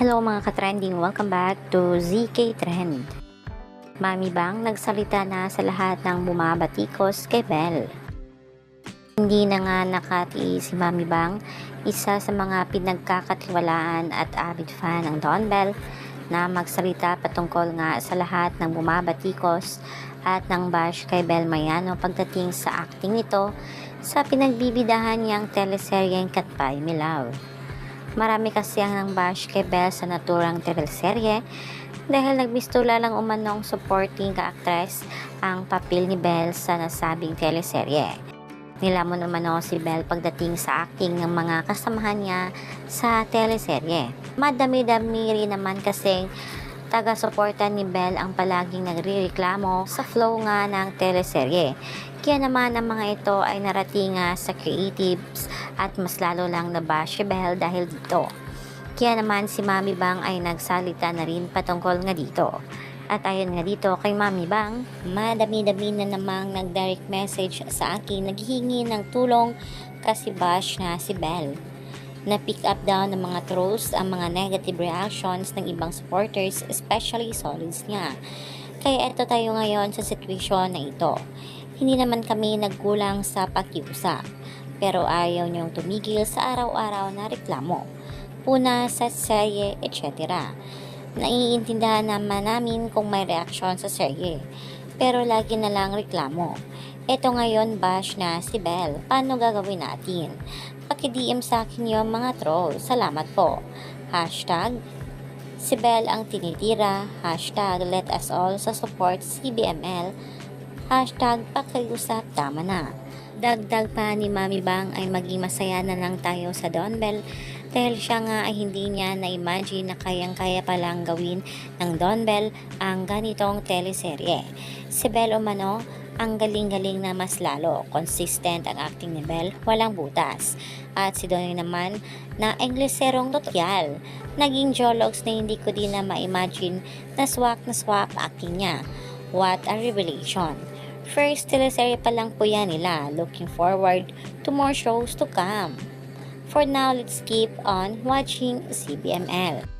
Hello mga ka-trending, welcome back to ZK Trend. Mami Bang nagsalita na sa lahat ng bumabatikos kay Belle. Hindi na nga nakati si Mami Bang, isa sa mga pinagkakatiwalaan at avid fan ng Don Bell na magsalita patungkol nga sa lahat ng bumabatikos at ng bash kay Bel Mayano pagdating sa acting nito sa pinagbibidahan niyang teleseryeng Katpay Milaw. Marami kasi ang nang bash kay Belle sa naturang teleserye dahil nagbistula lang umanong supporting ka-actress ang papel ni Belle sa nasabing teleserye. Nilamon naman ako si Belle pagdating sa acting ng mga kasamahan niya sa teleserye. Madami-dami rin naman kasing taga-suporta ni Belle ang palaging nagrireklamo sa flow nga ng teleserye. Kaya naman ang mga ito ay narating nga sa creatives at mas lalo lang nabash si Belle dahil dito. Kaya naman si Mami Bang ay nagsalita na rin patungkol nga dito. At ayon nga dito kay Mami Bang, madami-dami na namang nag-direct message sa akin naghihingi ng tulong kasi bash na si Belle na pick up daw ng mga trolls ang mga negative reactions ng ibang supporters, especially solids niya. Kaya ito tayo ngayon sa sitwasyon na ito. Hindi naman kami nagkulang sa pakiusap, pero ayaw niyong tumigil sa araw-araw na reklamo, puna sa serye, etc. Naiintindihan naman namin kung may reaksyon sa serye, pero lagi na lang reklamo. Ito ngayon bash na si Belle. Paano gagawin natin? Paki-DM sa akin yung mga troll. Salamat po. Hashtag si Belle ang tinitira. Hashtag let us all sa support CBML. Hashtag pakiusap tama na. Dagdag pa ni Mami Bang ay maging masaya na lang tayo sa Don Bell dahil siya nga ay hindi niya na-imagine na kayang-kaya palang gawin ng Don Bell ang ganitong teleserye. Si Bell umano ang galing-galing na mas lalo. Consistent ang acting ni Bell, walang butas. At si Donnie naman na Engleserong total. Naging jologs na hindi ko din na ma-imagine na swak na swak acting niya. What a revelation. First teleserye pa lang po yan nila. Looking forward to more shows to come. For now, let's keep on watching CBML.